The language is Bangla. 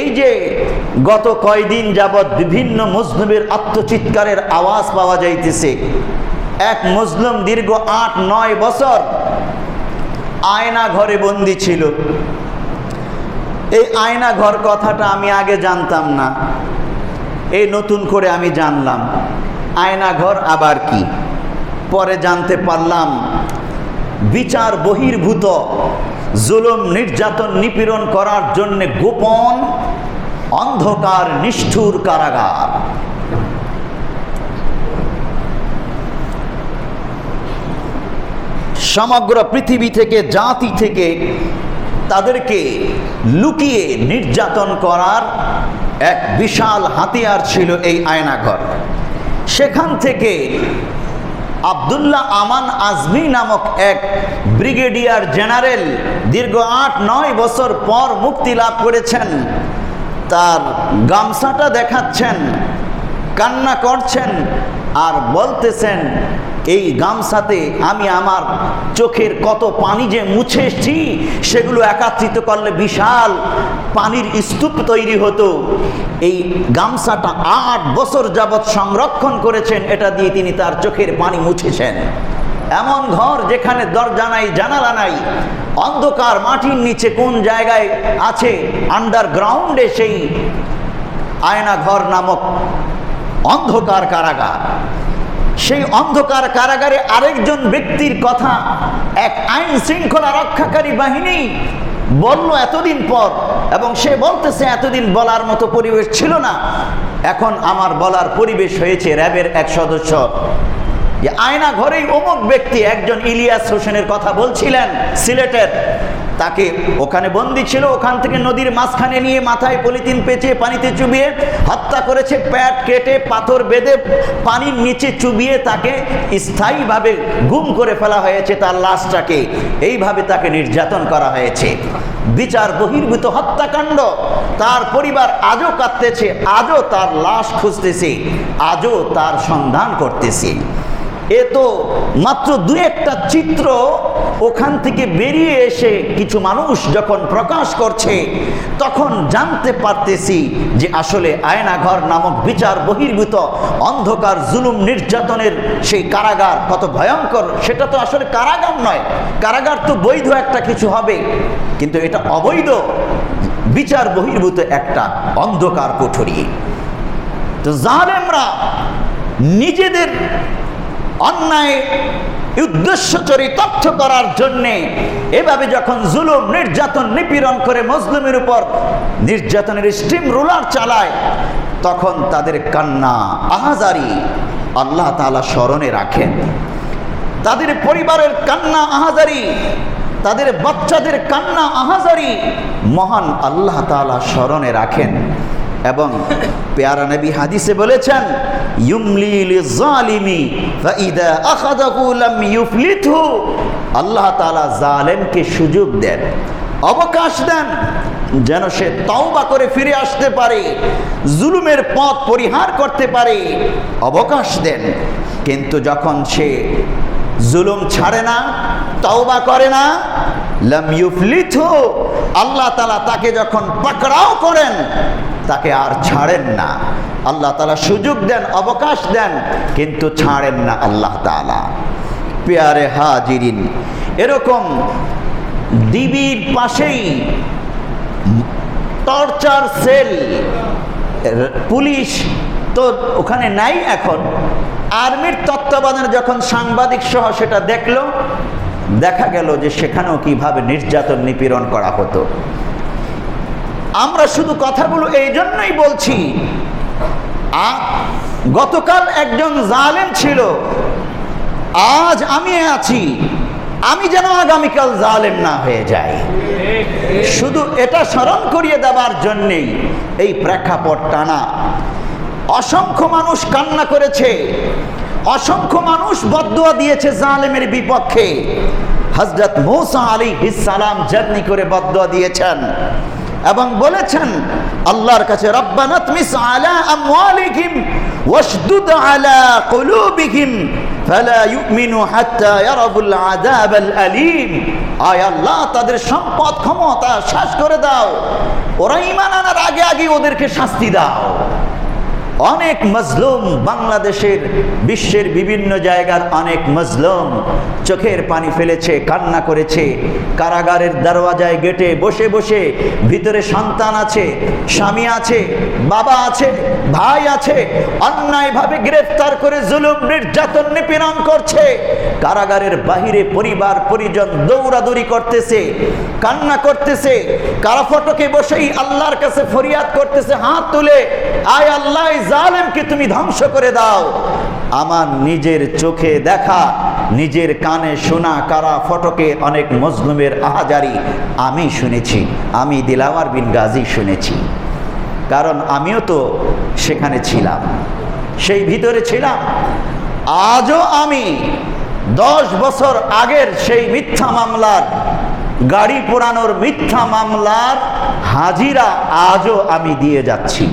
এই যে গত কয়দিন যাবৎ বিভিন্ন মজলুমের আত্মচিৎকারের আওয়াজ পাওয়া যাইতেছে, এক মজলুম দীর্ঘ আট, নয় বছর আয়না ঘরে বন্দি ছিল। এই আয়না ঘর কথাটা আমি আগে জানতাম না, এই নতুন করে আমি জানলাম, আয়না ঘর আবার কি? পরে জানতে পারলাম, বিচার বহির্ভূত জুলুম, নির্যাতন, নিপীড়ন করার জন্যে গোপন, অন্ধকার, নিষ্ঠুর কারাগার। সমগ্র পৃথিবী থেকে, জাতি থেকে তাদেরকে লুকিয়ে নির্যাতন করার এক বিশাল হাতিয়ার ছিল এই আয়নাঘর। সেখান থেকে আবদুল্লাহ আমান আজমি নামক এক ব্রিগেডিয়ার জেনারেল দীর্ঘ আট, নয় বছর পর মুক্তি লাভ করেছেন। তার গামছাটা দেখাচ্ছেন, কান্না করছেন আর বলতেছেন এই গামছাতে আমি আমার চোখের কত পানি যে মুছে এসছি, সেগুলো একাত্রিত করলে বিশাল পানির স্তূপ তৈরি হতো। এই গামছাটা আট বছর যাবৎ সংরক্ষণ করেছেন, এটা দিয়ে তিনি তার চোখের পানি মুছেছেন। এমন ঘর যেখানে দরজা নাই, জানালা নাই, অন্ধকার মাটির নিচে কোন জায়গায় আছে আন্ডারগ্রাউন্ডে সেই আয়না ঘর নামক অন্ধকার কারাগার। সেই অন্ধকার কারাগারে আরেকজন ব্যক্তির কথা এক আইন শৃঙ্খলা রক্ষাকারী বাহিনী বলল এতদিন পর, এবং সে বলতেছে এতদিন বলার মতো পরিবেশ ছিল না। এখন আমার বলার পরিবেশ হয়েছে র্যাবের এক সদস্য। যে আয়না ঘরেই অমুক ব্যক্তি একজন ইলিয়াস হোসেনের কথা বলছিলেন সিলেটের। তাকে ওখানে বন্দি ছিল, ওখান থেকে নদীর মাঝখানে নিয়ে মাথায় পলিথিন পেঁচিয়ে পানিতে চুবিয়ে হত্যা করেছে, প্যাট কেটে, পাথর বেঁধে, পানির নিচে চুবিয়ে তাকে স্থায়ীভাবে গুম করে ফেলা হয়েছে তার লাশটাকে। এইভাবে তাকে নির্যাতন করা হয়েছে। বিচার বহির্ভূত হত্যাকাণ্ড। তার পরিবার আজও কাঁদতেছে, আজও তার লাশ খুঁজতেছে, আজও তার সন্ধান করতেছে। এ তো মাত্র দু একটা চিত্র ওখান থেকে বেরিয়ে এসে কিছু মানুষ যখন প্রকাশ করছে, তখন জানতে পারতেছি যে আসলে আয়নাঘর নামক বিচার বহির্ভূত অন্ধকার জুলুম নির্যাতনের সেই কারাগার কত ভয়ঙ্কর। সেটা তো আসলে কারাগার নয়, কারাগার তো বৈধ একটা কিছু হবে। কিন্তু এটা অবৈধ বিচার বহির্ভূত একটা অন্ধকার কোঠরি। তো জালেমরা নিজেদের অন্যায়, উদ্দেশ্য চরিতার্থ করার জন্যে এভাবে যখন জুলুম, নির্যাতন, নিপীড়ন করে মজলুমের উপর নির্যাতনের স্টিম রুলার চালায়, তখন তাদের কান্না, আহাজারি আল্লাহ তালা স্মরণে রাখেন। তাদের পরিবারের কান্না, আহাজারি, তাদের বাচ্চাদের কান্না, আহাজারি মহান আল্লাহ তালা স্মরণে রাখেন। এবং পেয়ারা নবী হাদিসে বলেছেন আল্লাহ তাআলা জালেমকে সুযোগ দেন, অবকাশ দেন, যেন সে তওবা করে ফিরে আসতে পারে, জুলুমের পথ পরিহার করতে পারে, অবকাশ দেন। কিন্তু যখন সে জুলুম ছাড়ে না, তওবা করে না, লাম আল্লাহ তালা তাকে যখন পাকড়াও করেন তাকে আর ছাড়েন না। আল্লাহ তালা সুযোগ দেন, অবকাশ দেন, কিন্তু ছাড়েন না আল্লাহ তালা পেয়ারে হাজিরিন, এরকম দিবির পাশেই টর্চার সেল, পুলিশ তো ওখানে নাই এখন। আর্মির তত্ত্বাবধানে যখন সাংবাদিক সহ সেটা দেখল, দেখা গেল যে সেখানেও কীভাবে নির্যাতন নিপীড়ন করা হতো। আমরা শুধু কথাগুলো এই জন্যই বলছি। গতকাল একজন জালেম ছিল। আজ আমি আছি। আমি যেন আগামীকাল জালেম না হয়ে যাই। শুধু এটা স্মরণ করিয়ে দেওয়ার জন্যেই এই প্রেক্ষাপট টানা। অসংখ্য মানুষ কান্না করেছে। অসংখ্য মানুষ বদুয়া দিয়েছে জালেমের বিপক্ষে। হজরত মৌসা আলী সালাম জার্নি করে বদুয়া দিয়েছেন। এবং বলেছেন, আল্লাহর কাছে, রব্বানা তুমিস আলা আমওয়ালিহিম ওয়াশদুদ আলা কুলুবিহিম ফালা ইউমিনু হাত্তা ইয়ারাবুল আযাবাল আলীম। আয় আল্লাহ, তাদের সম্পদ, ক্ষমতা শ্বাস করে দাও। ওরা ঈমান আনার আগে আগে ওদেরকে শাস্তি দাও। অনেক মজলুম বাংলাদেশের বিশ্বের বিভিন্ন জায়গার অনেক মজলুম চোখের পানি ফেলেছে, কান্না করেছে, কারাগারের দরওয়াজায় গেটে বসে বসে ভিতরে সন্তান আছে, স্বামী আছে, বাবা আছে, ভাই আছে, অন্যায়ভাবে গ্রেফতার করে জুলুম নির্যাতন নিপীড়ন করছে, কারাগারের বাহিরে পরিবার, পরিজন দৌড়াদৌড়ি করতেছে, কান্না করতেছে কারা ফটকে বসেই আল্লাহর কাছে ফরিয়াদ করতেছে, হাত তুলে, আয় আল্লাহ জালেমকে তুমি ধ্বংস করে দাও। আমার নিজের চোখে দেখা, নিজের কানে শোনা কারা ফটকে অনেক মজলুমের আহাজারি আমি শুনেছি, আমি দিলাওয়ার বিন গাজী শুনেছি। কারণ আমিও তো সেখানে ছিলাম, সেই ভিতরে ছিলাম। আজও আমি দশ বছর আগের সেই মিথ্যা মামলার, গাড়ি পোড়ানোর মিথ্যা মামলার হাজিরা আজও আমি দিয়ে যাচ্ছি।